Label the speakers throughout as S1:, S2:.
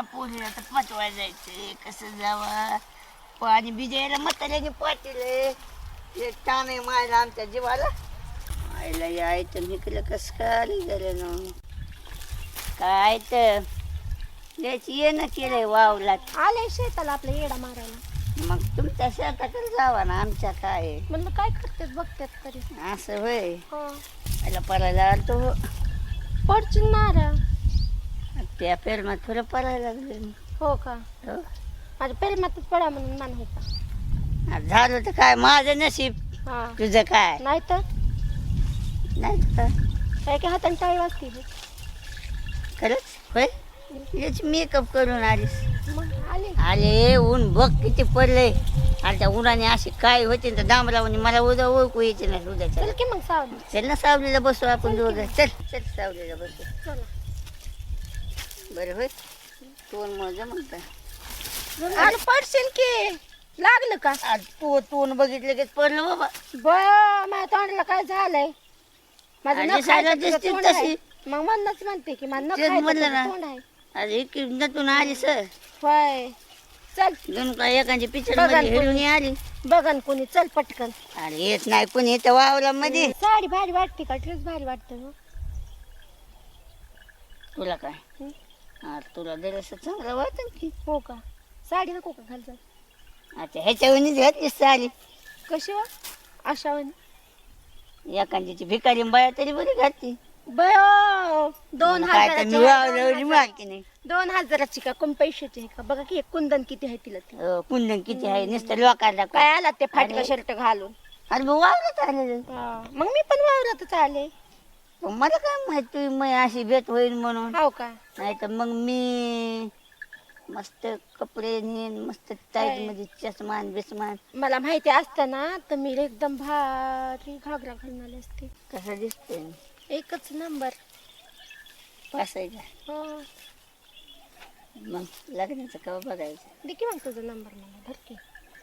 S1: पोरीला तर पाठवायला जायचंय कसं जावा? पाणी बिजायला म्हाताऱ्याने पाटील ताण आहे मायला आमच्या जीवाला. आईला यायचं निकलं कसं काय ना? काय तर. याची येणं केलंय वावलात
S2: आले शेताला आपल्या येडा मारायला.
S1: मग तुमच्या शेताकडे जावा ना आमच्या काय.
S2: म्हणलं काय करतात बघतात तरी.
S1: असं होय.
S2: हो.
S1: मला परायला आलतो.
S2: पडचिन मारा.
S1: त्या पेरमात थोडं परायला लागले
S2: हो का?
S1: हो.
S2: माझ्या पेरमातच पडा म्हणून म्हणायचा.
S1: आता झालं तर काय? माझं नशीब.
S2: हा.
S1: तुझं काय?
S2: नाही तर?
S1: नाही तर? काय
S2: काय हाताने टाळी वाजते
S1: खरंच? होय? याची मेकअप करून आलीस.
S2: मग आले.
S1: आले ऊन बघ किती पडले. आणि त्या उन्हाने अशी काय होते तर दामरावणी मला उद्या ओळखू यायचे नाही उद्याच्या.
S2: चल की मग सावली.
S1: चल ना सावलीला बसू आपण दोघं. चल चल सावलीला बसू.
S2: चला.
S1: बरं होय. तोंड मग म्हणता
S2: आणि पडशील की. लागलं का?
S1: आज तू तोंड बघितलं की पडलं बाबा.
S2: ब माझ्या तोंडाला काय झालंय? माझं
S1: आणि
S2: नख
S1: दिसायला
S2: आहे, तुझं
S1: दिसते
S2: तोंड
S1: तशी.
S2: मग म्हणूनच म्हणते की माझं नख
S1: तेच
S2: आहे,
S1: म्हणलं ना.
S2: तोंड आहे?
S1: आज एक आली सर.
S2: होय. चल.
S1: दोन काय एकांची पिक्चर
S2: बघा
S1: मध्ये
S2: ना
S1: हिरून आली.
S2: बघन कोणी. चल पटकन.
S1: अरे येत नाही कोणी इथं वावला मध्ये.
S2: साडी भारी वाटते का? ड्रेस भारी वाटते?
S1: तुला काय?
S2: हं?
S1: हा तुला दरस चांगलं वाटत की.
S2: हो का? साडी नको का घालचं
S1: आता ह्याच्यावरच घातलीस आली
S2: कशी वा? अशा
S1: एखाद्याची भिकारी बाया तरी बरी घातली.
S2: बयो दोन
S1: मग काय तर मी वावरवली माहिती नाही.
S2: हजार- दोन हजाराची का? कमी पैशाची आहे का? बघा की एक कुंदन किती आहे तिला ती.
S1: अं, कुंदन किती आहे? नुसतं लोकांना
S2: काय
S1: काय
S2: आला ते फाटका
S1: अरे.
S2: शर्ट घालून?
S1: अरे मग वावरत आलेलं.
S2: हा. मग मी पण वावरातच आले.
S1: पण मला काय माहीत मग अशी भेट होईल म्हणून.
S2: हो का?
S1: नाही तर मग मी मस्त कपडे नेन मस्त टाईटमध्ये चष्मान बिस्मान
S2: मला माहिती असतं ना तर मी एकदम भारी घागरा घालून आले असते.
S1: कसं दिसतोय?
S2: एकच नंबर.
S1: पासायचा
S2: हो.
S1: मग लग्नाचं कवा बघायचं?
S2: दे की मग तुझा नंबर मला धर की.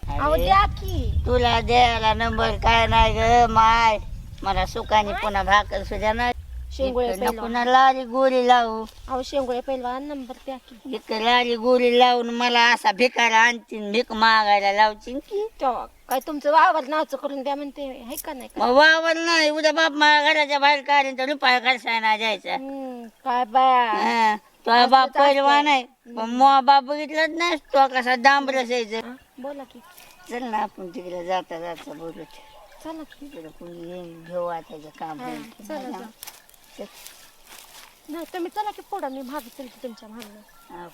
S2: अहो
S1: अरे,
S2: द्या की.
S1: तुला द्यायला नंबर काय नाही ग माय. मला सुखाने पुन्हा भाकर सुद्धा नाही.
S2: शेंगुळे
S1: पुन्हा लाली गोरी लावू.
S2: अहो शेंगुळे पहिलवान नंबर द्या की.
S1: लाली गोरी लावून मला असा भिकारा आणतीन भीक मागायला लावतीन की.
S2: तेव्हा काय तुमचं वावर नावचं करून द्या म्हणते आहे का नाही?
S1: मग वावर नाही उद्या बाप मला घराच्या बाहेर काढीन तर रुपया खर्चाय ना जायचा
S2: हम्म, काय बाया
S1: हा, तुझा बाप पहिलवान आहे. पण मग बाप बघितलंच नाही तो कसा डांब रसायचं
S2: हा, बोला की.
S1: चल ना आपण तिकडे जाता जाता बोलत
S2: चला की
S1: तिकडे कोणी येईल घेऊ त्याचं काम
S2: हा,
S1: होईल.
S2: चला जा.
S1: चल.
S2: नाही तुम्ही चला की पुढं मी भाग चलते तुमच्या मागं
S1: हा.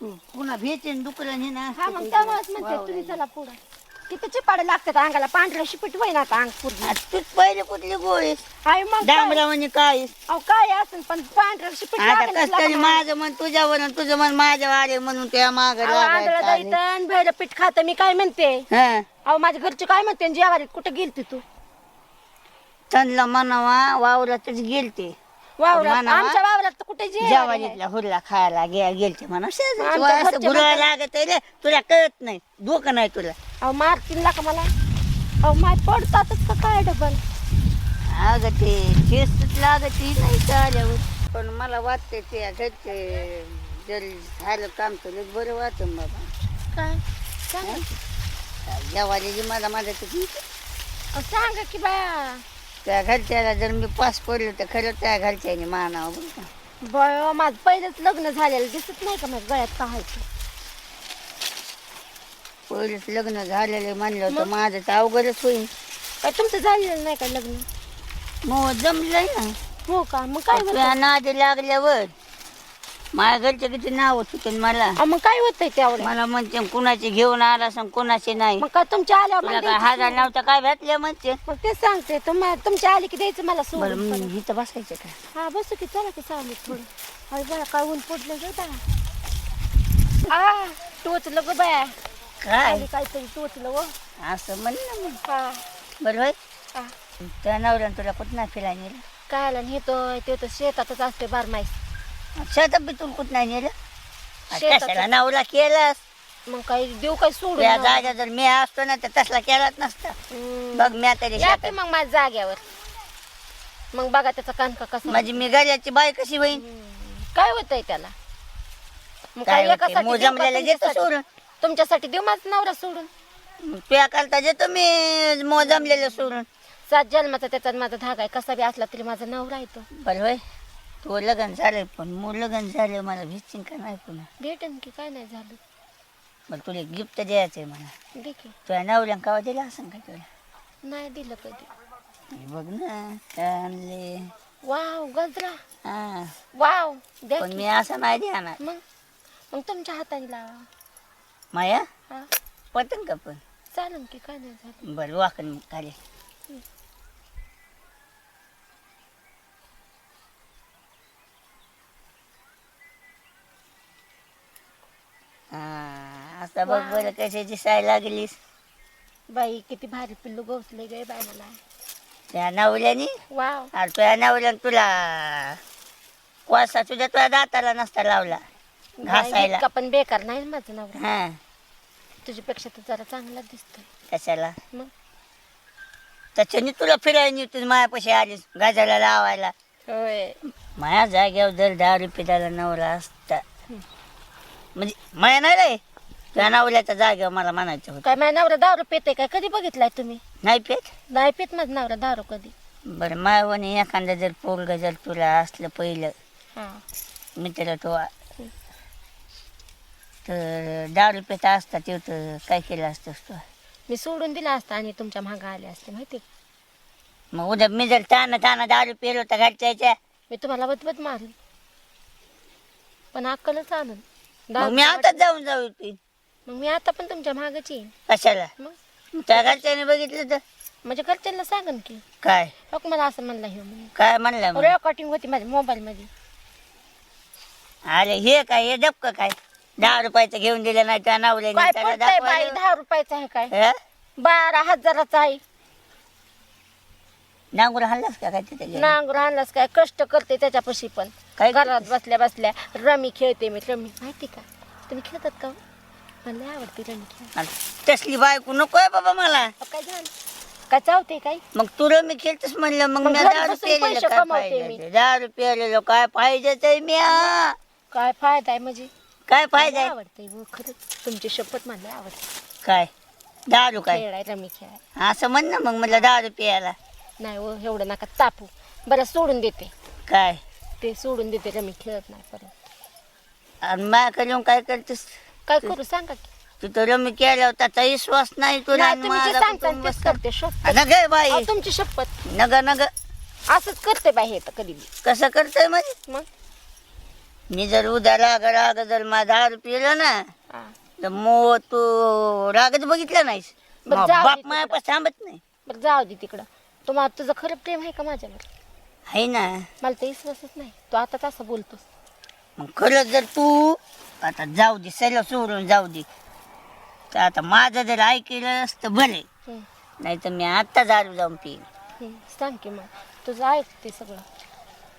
S1: तू पुन्हा भेटेन हे ना
S2: हा मग त्यामुळेच म्हणते तुम्ही चला पुढं किती चिपाडे लागतात अंगाला. पांढऱ्या शिपीट होईना का अंग पूर्ण
S1: तू पहिले कुठली गोळी?
S2: हाय मग काय?
S1: डांबरावानी काय?
S2: अहो काय असेल पण पांढऱ्या शिपीट
S1: आता
S2: लागेलच
S1: कस तरी
S2: लागणार.
S1: माझं मन तुझ्यावर आणि तुझं मन माझ्यावर आले म्हणून त्या माग
S2: अहो, आंधळं दैतन भेळ पीठ खात मी काय म्हणते?
S1: हा.
S2: अहो माझ्या घरचे काय म्हणते? जेवारीत कुठं गेलती तू?
S1: त्यांना म्हणावा वावरातच गेलते.
S2: वावरात
S1: म्हणावा,
S2: आमच्या वावरात तर कुठे?
S1: जेवारीतला हुरला खायला गे गेलते म्हणा
S2: आमच्या घरचे
S1: गुरळ
S2: म्हणतात-
S1: लागत रे तुला कळत नाही डोकं नाही तुला.
S2: अहो मारतील ना का मला. अहो माय पडतातच का काय डबल?
S1: अगं ते ठेस लागत नाही चाल्यावर पण मला वाटते ते घरचे जर झालं काम लय बरं वाटतं बाबा.
S2: काय? सांगा
S1: जेवारी मला माझ्या तिथे
S2: अहो, सांगा की बाया
S1: त्या घरच्याला जर मी पास पडलो तर खरं त्या घरच्याने मानावं बरं का.
S2: माझं पहिलंच लग्न झालेलं दिसत नाही का माझ्या गळ्यात ते?
S1: पहिलेच लग्न झालेलं म्हणलं तर माझं तर अवघडच होईल.
S2: काय तुमचं झालेलं नाही का लग्न?
S1: मग जमलंय ना.
S2: हो का? मग काय
S1: तुझ्या नादी लागल्यावर माझ्या घरचे किती नाव होते मला.
S2: मग काय होतंय तेवढं
S1: मला म्हणते कुणाचे घेऊन आला सांग कुणाचे नाही.
S2: मग काय तुमच्या
S1: तुला
S2: मला
S1: काय हजार नव्हतं काय भेटले म्हणते.
S2: मग तेच सांगते तुम्हाला तुमच्या आले की द्यायचं मला
S1: बरं
S2: सोडून.
S1: मग इथं बसायचं का?
S2: हा बसू की चला की चालेल थोडं अरे बया काय ऊन पडलं ग बया आ टोचलं ग बया.
S1: काय?
S2: आली काहीतरी टोचलं व
S1: असं म्हणलं मग.
S2: हा.
S1: बरं होय.
S2: हा.
S1: त्या नवऱ्यानं तुला कुठं नाही फिरायला नेलं?
S2: काय आलं नेतोय ते तर शेतातच असते बारमाईस.
S1: शेतात बी तुला कुठं नाही नेलं.
S2: शेतात.
S1: कशाला नवरा केलास?
S2: मग काही देऊ काय सोडून
S1: त्या
S2: ना?
S1: जागा जर मी असतो ना तर तसला केलाच नसता.
S2: हम्म.
S1: बघ मी तरी
S2: या की
S1: शेतात
S2: मग माझ्या जाग्यावर मग बघा त्याचा कानका कसा
S1: माझी मी घराची बाई कशी
S2: हम्म. काय होतंय त्याला? मग
S1: काय
S2: काय
S1: होते,
S2: एकासाठी
S1: मग
S2: देऊ का
S1: जमलेलं घेतो
S2: तुमच्यासाठी?
S1: सोडून.
S2: तुमच्यासाठी देऊ माझा नवरा सोडून.
S1: तुया करता देतो मी मो जमलेलं सोडून.
S2: सात जन्माचा त्याच्यात माझा धागा आहे. कसा बी असला तरी माझा नवरा आहे तो.
S1: बरं होय. तो लग्न झालं पण मग लग्न झालं मला भेटशील का नाही पुन्हा?
S2: भेटेन की काय नाही झालं.
S1: बरं तुला गिफ्ट द्यायचं आहे मला
S2: दे की.
S1: तुझ्या नवऱ्या कावा दिला असं का तुला?
S2: नाही दिलं कधी.
S1: हे बघ ना काय आणले
S2: वाव गजरा.
S1: हा.
S2: वाव द्या
S1: पण
S2: की.
S1: मी असं नाही देणार.
S2: मग मग तुमच्या हाताने लावा.
S1: माया?
S2: हा.
S1: पटन का पण?
S2: चालेल की काय नाही झालं.
S1: बरं वाकण खाली हा आता बघ बरं कशी दिसायला लागलीस.
S2: बाई किती भारी पिल्लू गवसले गे बाय मला
S1: त्या नवऱ्यानी?
S2: वाव.
S1: अरे तुझ्या नवऱ्यानं तुला कोळसा तुझ्या तुझ्या दाताला नसता लावला घासायला.
S2: इतका पण बेकार नाही माझा नवरा.
S1: हा.
S2: तुझ्यापेक्षा तर जरा चांगला दिसतोय.
S1: कशाला?
S2: मग?
S1: त्याच्यानी तुला फिरायला नेतो मायापाशी आलीस गाजाला लावायला.
S2: होय.
S1: माया जाग्यावर जर दहा रुपये नवरा असता म्हणजे माया नाही रे. त्या नवऱ्याच्या जागेवर मला म्हणायचं होतं.
S2: काय माझा नवरा दारू पिते काय? कधी बघितलाय तुम्ही?
S1: नाही पेट
S2: नाही पित माझा नवरा दारू कधी.
S1: बरं मायवणी एखादा जर पोरग जर तुला असलं पहिलं
S2: हा.
S1: मित्र तो तर दहा रुपयाचा असता ते तर काय केलं असतंस तू?
S2: मी सोडून दिला असता आणि तुमच्या मागं आले असते माहिती का?
S1: मग उद्या मी जर ताना ताना दारू पेलो तर घरच्याच्या
S2: मी तुम्हाला बदबद मारली पण अक्कलच आणून.
S1: मग मी आताच जाऊन जाऊ ती
S2: मग मी आता पण तुमच्या मागच येईन.
S1: कशाला?
S2: मग?
S1: त्या घरच्याने बघितलं तर.
S2: म्हणजे घरच्यांना सांगन की.
S1: काय?
S2: हो का मला असं म्हणलं हे म्हणून.
S1: काय म्हणलं मग?
S2: रेकॉर्डिंग होती माझ्या मोबाईल मध्ये
S1: अरे हे काय? हे डबकं काय? दहा रुपयाचं घेऊन दिलं नाही त्या नावल्याने
S2: काय पडतंय बाई. दहा रुपयाचा आहे काय? बारा हजाराचा आहे.
S1: नांगूर हल्लास का काय तिथे? गेलं?
S2: नांगर आणलास काय? कष्ट करते त्याच्यापाशी पण.
S1: काय
S2: घरात बसल्या बसल्या रमी खेळते मी रमी. माहिती का? तुम्ही खेळतात का हो? मला लय आवडते रमी खेळ.
S1: तसली बायको नकोय बाबा मला.
S2: अहो, काय झालं? काय चावते काय?
S1: मग तू रमी खेळतेस म्हणलं मग
S2: मग
S1: मी
S2: घरी
S1: दहा
S2: बसून
S1: रुपये
S2: पैसे
S1: काय
S2: कमवते मी.
S1: दहा रुपये आलेलो काय पाहिजेच आहे मी आ.
S2: काय फायदा आहे म्हणजे?
S1: काय पाहिजे
S2: मला आवडते हो, खरंच. तुमची शपथ मला लय आवडते.
S1: काय? दारू काय?
S2: खेळाय रमी खेळाय
S1: असं म्हण ना मग मला दहा रुपये आला
S2: नाही हो एवढं नका तापू. बरं सोडून देते.
S1: काय?
S2: ते सोडून देते रमी खेळत नाही परत.
S1: आणि माझ्याकडे येऊन काय करतेस?
S2: काय करू? सांगा की?
S1: तू तर रमी केल्यावर त्याचा विश्वास नाही तुला
S2: नाही,
S1: आणि
S2: तुम्ही जे
S1: माझा
S2: सांगता
S1: कुटुंब
S2: तेच करते शपथ.
S1: नग बाई.
S2: अहो, तुमची शपथ.
S1: नग नग.
S2: असंच करते बाई हे तर कधी बी.
S1: कसं करतोय म्हणजे
S2: मग?
S1: मी जर उद्या राग राग जर माझा दहा रुपये येलं ना
S2: हा.
S1: तर मग तू रागच बघितलं नाहीस.
S2: बरं,
S1: मग
S2: जाऊ दे
S1: बाप
S2: तिकडं.
S1: मायापास थांबत नाही.
S2: बरं जाऊ दे तिकडं. तुम्हाला तुझं खरं प्रेम आहे का माझ्यावर?
S1: आहे ना?
S2: मला तर विश्वासच नाही. तू आता असं बोलतोस?
S1: मग खरंच जर तू आता जाऊ दे सगळं सोडून जाऊ दे. तर आता माझं जर ऐकलं असतं भले
S2: हम्म,
S1: नाही तर मी आत्ता दारू जाऊन पिईन.
S2: हम्म. सांग की मग. तुझं ऐक ते सगळं.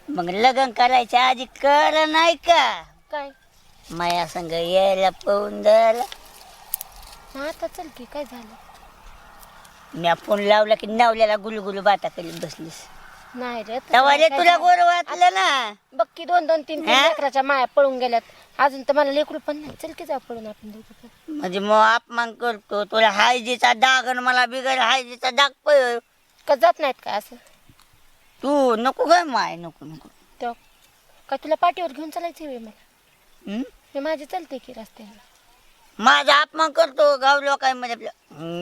S1: मग लग्न करायच्या आधी कर नाही का?
S2: काय?
S1: माया संग यायला पाहून
S2: मग आता चल की काय झालं?
S1: मी फोन लावला की नावल्याला गुलगुलू बाता करीत बसलीस.
S2: नाही रे तसं
S1: तेव्हा रे
S2: काय
S1: तुला
S2: झालं.
S1: गोर वाटलं ना.
S2: बघ की दोन दोन तीन तीन
S1: हा?
S2: लेकराच्या माया पळून गेल्यात. अजून तर मला लेकरू पण नाही. चल की जाऊ पळून आपण दोघं पण.
S1: म्हणजे मग अपमान करतो. तुला हायजीचा डाग आणि मला बिगर हायजीचा डाग पळ.
S2: का जात नाहीत का असं?
S1: तू नको ग माय नको नको.
S2: तेव्हा का तुला पाठीवर घेऊन चालायचं वेळ मला
S1: हं?
S2: मी माझी चलते की रस्त्याने
S1: माझा अपमान करतो गाव लोकांमध्ये आपल्या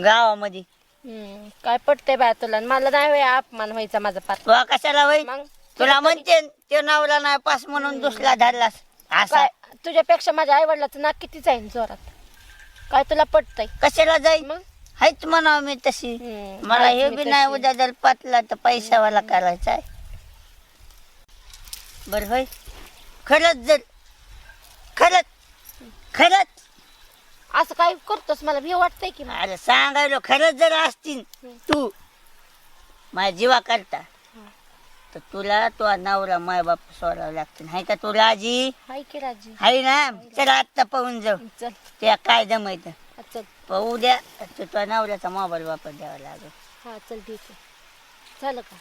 S1: गावामध्ये.
S2: हम्म, काय पटतंय बा तुला? मला नाही वेळ अपमान व्हायचा माझा
S1: तू कशाला वय
S2: मग?
S1: तुला म्हणते ते नवरा नाही पास म्हणून दुसरा धरलास. असा.
S2: काय? तुझ्यापेक्षा माझ्या आई वडिलाचं नाक किती जाईन जोरात? काय तुला पटतंय?
S1: कशाला जाईल
S2: मग?
S1: हायच म्हणावं मी तशी.
S2: हम्म,
S1: मला हे बी नाही. उद्या जर पातला तर पैशावाला करायचा आहे. बर होय? खरंच जर खरंच खरंच
S2: असं काय करतोस? मला भी वाटतंय की.
S1: अरे सांगायलो खरंच जर असतील. तू माझ्या जीवा करता. तर तुला तो नवरा माय बाप सोडावं लागतील. हाय का तू राजी?
S2: हाय की राजी.
S1: हाय ना? चला आत्ता पाहून जाऊ.
S2: चल.
S1: त्या काय जमायचं
S2: हा, चल.
S1: पाहू द्या. तर तुझ्या नवऱ्याचा मोबाईल वापर द्यावा लागेल.
S2: हा चल ठीक आहे. झालं का?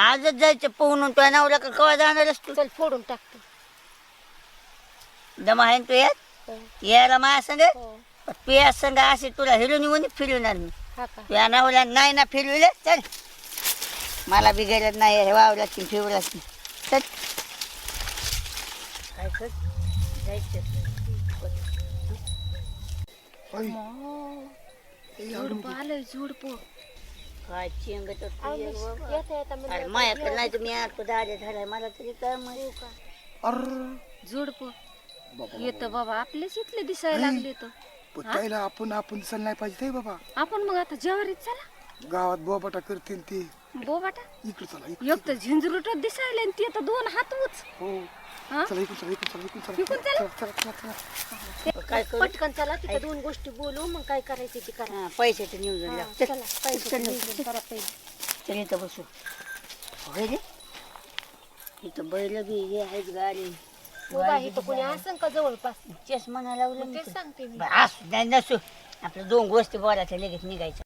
S1: आजच जायचं पाहून तुझ्या नवऱ्या का कवा जाणारच तू?
S2: चल फोडून टाकते
S1: दम आहे ना तू यात?
S2: हो.
S1: यायला माझ्या संग?
S2: हो.
S1: तू या संग असे तुला हिरोनी म्हणून फिरवणार मी.
S2: हा का?
S1: तुझ्या नावला नाही ना फिरविले? चल. मला बिघडत नाही हे वावला की फिरवलाच नाही चल. काय कर? जायचं.
S2: झुडप
S1: काय चेंगत
S2: येता येता म्हणलं
S1: अरे माझ्याकडे नाही तुम्ही आता दारे झालाय मला तरी काय माहिती
S3: अरे.
S2: झुडप. येत बाबा. आपलेच इथले दिसायला लागले तर.
S3: पण त्याला आपण आपण दिसायला नाही पाहिजे ते बाबा.
S2: आपण मग आता जवारीत चला.
S3: गावात बोबाटा करतील ते.
S2: बोबाटा?
S3: इकडे चला इकडे
S2: एक तर झिंजरुटच दिसायला आणि ते तर दोन हात उच
S3: हो.
S2: हा?
S3: चला इकडे चला इकडे चला इकडे
S2: इकडून
S3: चला.
S2: चला?
S3: चला चला चला.
S1: काय करू?
S2: पटकन चला तिथं दोन गोष्टी बोलू मग काय करायचे ते करा.
S1: हा, पैशाचं नियोजन
S2: हा,
S1: लाव.
S2: चला पैसे
S1: चल,
S2: नियोजन करा पहिले.
S1: चल इथं बसू. होय रे? इथं बैल बी हे आहेत गाडी.
S2: उभा तर कोणी असं का जवळपास?
S1: चष्मा नाही लावलं
S2: मग
S1: मी
S2: तेच. सांगते मी.
S1: बरं, असू नाही नसू. आपल्या दोन गोष्टी बोलायच्या लगेच निघायचं.